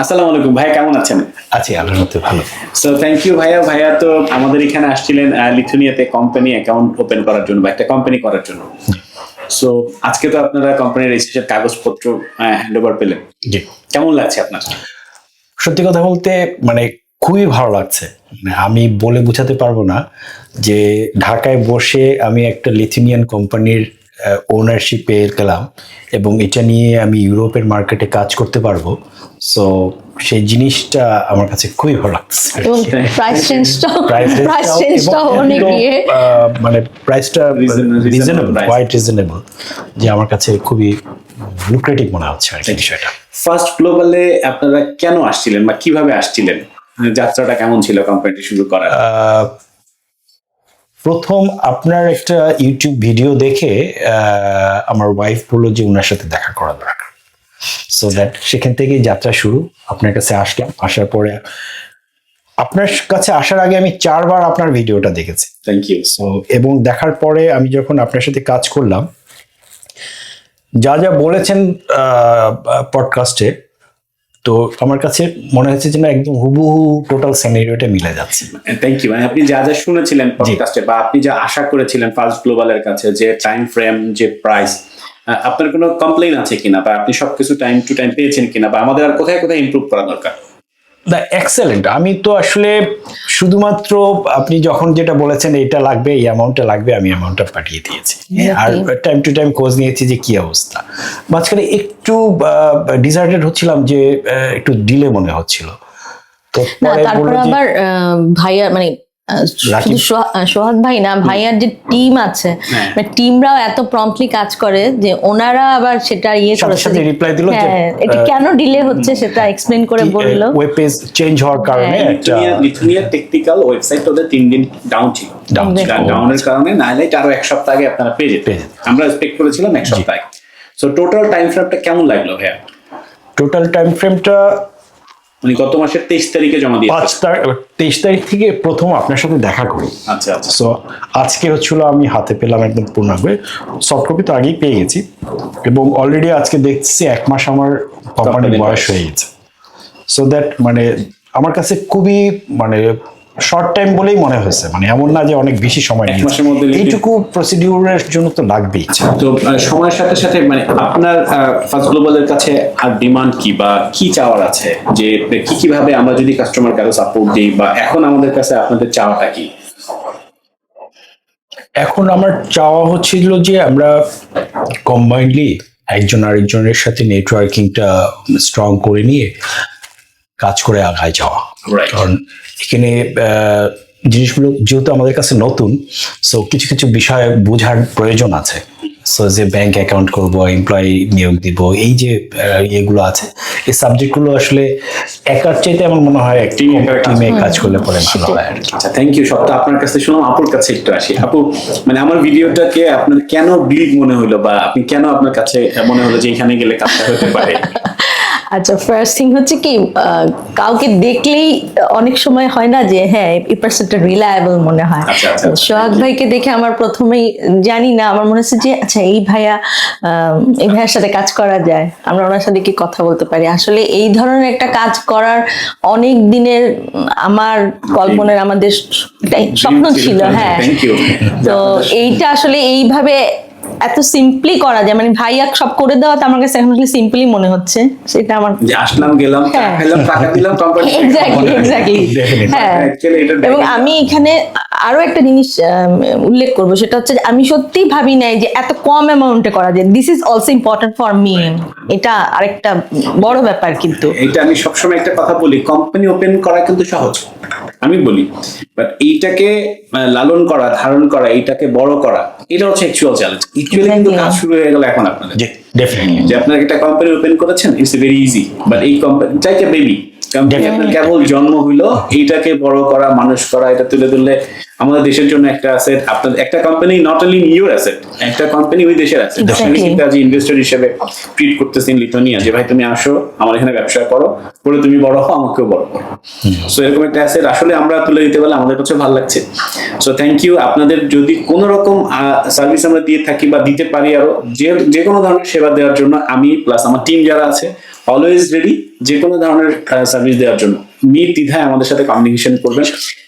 আসসালামু আলাইকুম ভাই কেমন আছেন? আছি আল্লাহর মধ্যে ভালো। সো থ্যাংক ইউ ভাইয়া। ভাইয়া তো আমাদের এখানে আসছিলেন লিথুনিয়াতে কোম্পানি অ্যাকাউন্ট ওপেন করার জন্য বা একটা কোম্পানি করার জন্য। সো আজকে তো আপনারা কোম্পানির রেজিস্ট্রেশন কাগজপত্র হ্যান্ড ওভার পেলেন। জি। কেমন লাগছে আপনার? সত্যি কথা বলতে মানে খুবই ভালো লাগছে। মানে আমি বলে বোঝাতে পারব না যে ঢাকায় বসে আমি একটা লিথুনিয়ান কোম্পানির ওনারশিপ পেয়ে গেলাম এবং এটা নিয়ে আমি ইউরোপের মার্কেটে কাজ করতে পারব। সো সেই জিনিসটা আমার কাছে খুবই ভালো লাগছে মানে প্রাইসটা রিজনেবল কোয়াইট রিজনেবল যে আমার কাছে খুবই লুক্রেটিভ মনে হচ্ছে আর কি বিষয়টা। ফার্স্ট গ্লোবালে আপনারা কেন আসছিলেন বা কীভাবে আসছিলেন? মানে যাত্রাটা কেমন ছিল কোম্পানিটি শুরু করার? আহ, প্রথম আপনার একটা ইউটিউব ভিডিও দেখে আমার ওয়াইফ বলল যে ওনার সাথে দেখা করা দরকার। সো দ্যাট সেখান থেকেই যাত্রা শুরু। আপনার কাছে আসলাম আসার পরে আপনার কাছে আসার আগে আমি চারবার আপনার ভিডিওটা দেখেছি। থ্যাংক ইউ সো এবং দেখার পরে আমি যখন আপনার সাথে কাজ করলাম যা যা বলেছেন পডকাস্টে তো আমার কাছে মনে হচ্ছে যেন একদম হুবহু টোটাল সিনারিওটা মিলে যাচ্ছে। থ্যাংক ইউ মানে আপনি যা যা শুনেছিলেন পডকাস্টে বা আপনি যা আশা করেছিলেন ফার্স্ট গ্লোবালের কাছে যে টাইম ফ্রেম যে প্রাইস আপনার কোনো কমপ্লেন আছে কিনা বা আপনি সবকিছু টাইম টু টাইম পেয়েছেন কিনা বা আমাদের আর কোথায় কোথায় ইমপ্রুভ করা দরকার? দ্য এক্সেলেন্ট আমি তো আসলে শুধুমাত্র আপনি যখন যেটা বলেছেন এটা লাগবে এই অ্যামাউন্টটা লাগবে আমি অ্যামাউন্টটা পাঠিয়ে দিয়েছি। আর টাইম টু টাইম খোঁজ নিয়েছি যে কি অবস্থা। মাঝখানে একটু ডিসার্টেড হচ্ছিলাম যে একটু ডিলে মনে হচ্ছিল। তো না তারপর আবার ভাইয়া মানে। শুধু সোহাগ ভাই না ভাইয়ার যে টিম আছে হ্যাঁ। টিমরাও এত প্রম্পটলি কাজ করে যে ওনারা আবার সেটা ইয়ে করেছে reply দিলো যে, হ্যাঁ এটা কেন ডিলে হচ্ছে সেটা এক্সপ্লেন করে বলল। ওয়েব পেজ চেঞ্জ হওয়ার কারণে হ্যাঁ। একটা লিথুনিয়ার টেকনিক্যাল ওয়েবসাইট ওদের তিন দিন ডাউন ছিল। ডাউনের কারণে নাইলে আরও এক সপ্তাহ আগে আপনারা পেয়ে যেতেন। আমরা এক্সপেক্ট করেছিলাম এক সপ্তাহ সো টোটাল টাইম ফ্রেমটা কেমন লাগল ভাইয়া? টোটাল টাইম ফ্রেমটা মানে গত মাসের তেইশ তারিখে জমা দিয়ে পাঁচ তেইশ তারিখ থেকে প্রথম আপনার সাথে দেখা করি। আচ্ছা আচ্ছা। সো আজকে হচ্ছিল আমি হাতে পেলাম একদম পূর্ণাঙ্গ। সফট কপি তো আগেই পেয়ে গেছি। এবং অলরেডি আজকে দেখছি এক মাস আমার কোম্পানির বয়স। হয়ে গেছে। সো দ্যাট মানে আমার কাছে খুবই মানে শর্ট টাইম বলেই মনে হয়েছে। মানে এমন না যে অনেক বেশি সময় নিয়েছে। মাসের মধ্যে এইটুকু প্রসিডিউরের জন্য তো লাগবেই। তো সময়ের সাথে সাথে মানে আপনার ফার্স্ট গ্লোবালের কাছে আর ডিমান্ড কি বা কি চাওয়ার আছে? যে কি কীভাবে আমরা যদি কাস্টমার কাছে সাপোর্ট দিই বা এখন আমাদের কাছে আপনাদের চাওয়াটা কি? এখন আমার চাওয়া হচ্ছিল যে আমরা কম্বাইন্ডলি একজন আরেকজনের সাথে নেটওয়ার্কিংটা স্ট্রং করে নিয়ে কাজ করে আগায় যাওয়া. কারণ এখানে জিনিসগুলো যেহেতু আমাদের কাছে নতুন সো কিছু কিছু বিষয় বোঝার প্রয়োজন আছে। সো যে ব্যাংক অ্যাকাউন্ট করব এমপ্লয়ি নিয়োগ দিব এই যে ইয়েগুলো আছে এই সাবজেক্টগুলো আসলে একার চাইতে আমার মনে হয় একটি টিমে কাজ করলে পরে ভালো হয় আর কি আচ্ছা থ্যাংক ইউ সবটা আপনার কাছে শুনলাম আপুর কাছে একটু আসি। আপু মানে আমার ভিডিওটাকে আপনার কেন বিগ মনে হলো বা আপনি কেন আপনার কাছে মনে হলো যে এখানে গেলে কাজটা হতে পারে? আচ্ছা ফার্স্ট থিং হচ্ছে কি কাউকে দেখলেই অনেক সময় হয় না যে হ্যাঁ এই পার্সনটা রিলায়েবল মনে হয়। আচ্ছা, আচ্ছা। সোহাগ ভাইকে দেখে আমার প্রথমেই জানি না আমার মনে হচ্ছে যে আচ্ছা এই ভাইয়া আহ, এই ভাইয়ার সাথে কাজ করা যায় আমরা ওনার সাথে কি কথা বলতে পারি? আসলে এই ধরনের একটা কাজ করার অনেক দিনের আমার কল্পনার আমাদের স্বপ্ন ছিল হ্যাঁ। তো এইটা আসলে এইভাবে এত সিম্পলি করা যায়। মানে ভাইয়া সব করে দেওয়া তো আমার কাছে এখন সিম্পলি মনে হচ্ছে। সেটা আমার যে আসলাম গেলাম হ্যাঁ। টাকা দিলাম কোম্পানি এক্স্যাক্টলি এক্স্যাক্টলি হ্যাঁ। এবং আমি এখানে আরও একটা জিনিস উল্লেখ করব। সেটা হচ্ছে আমি সত্যিই ভাবি নাই যে এত কম অ্যামাউন্টে করা যায়। This is also important for me এটা আরেকটা বড় ব্যাপার কিন্তু। এটা আমি সবসময় একটা কথা বলি কোম্পানি ওপেন করা কিন্তু সহজ। আমি বলি বাট এইটাকে লালন করা ধারণ করা এইটাকে বড় করা এটা হচ্ছে অ্যাকচুয়াল চ্যালেঞ্জ অ্যাকচুয়ালি কিন্তু. কাজ শুরু হয়ে গেল এখন আপনাদের। যে আপনারা একটা কোম্পানি ওপেন করেছেন ইটস ভেরি ইজি বাট এই কোম্পানি চাইতে বেবি কেবল জন্ম হইল এইটাকে বড় করা মানুষ করা এটা তুলে ধরলে আমাদের দেশের জন্য একটা অ্যাসেট আপনার একটা কোম্পানি নট অনলি নিউর অ্যাসেট একটা কোম্পানি ওই দেশের অ্যাসেট কিন্তু আজ ইনভেস্টর হিসেবে ট্রিট করতেছেন লিথুনিয়া যে ভাই তুমি আসো আমার এখানে ব্যবসা করো করে তুমি বড় হও আমাকেও বড় করো। সো এরকম একটা অ্যাসেট আসলে আমরা তুলে দিতে পারলে আমাদের কাছে ভালো লাগছে। সো থ্যাংক ইউ আপনাদের যদি কোনো রকম সার্ভিস আমরা দিয়ে থাকি বা দিতে পারি আরও যে যে কোনো ধরনের সেবা দেওয়ার জন্য আমি প্লাস আমার টিম যারা আছে অলওয়েজ রেডি যে কোনো ধরনের সার্ভিস দেওয়ার জন্য। নির্দ্বিধায় আমাদের সাথে কমিউনিকেশন করবেন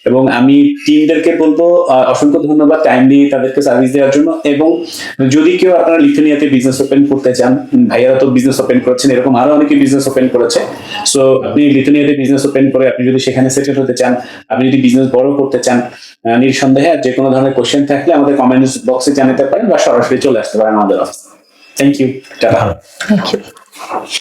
এবং আমি টিমদেরকে বলব অসংখ্য ধন্যবাদ টাইম দিয়ে তাদেরকে সার্ভিস দেওয়ার জন্য এবং যদি কেউ আপনারা লিথুনিয়াতে বিজনেস ওপেন করতে চান ভাইয়ারা তো বিজনেস ওপেন করেছেন এরকম আরও অনেকে বিজনেস ওপেন করেছে। সো আপনি লিথুনিয়াতে বিজনেস ওপেন করে আপনি যদি সেখানে সেটেল হতে চান আপনি যদি বিজনেস বড় করতে চান নিঃসন্দেহে আর যে কোনো ধরনের কোশ্চেন থাকলে আমাদের কমেন্টস বক্সে জানাতে পারেন বা সরাসরি চলে আসতে পারেন আমাদের অফিসে thank you tata thank you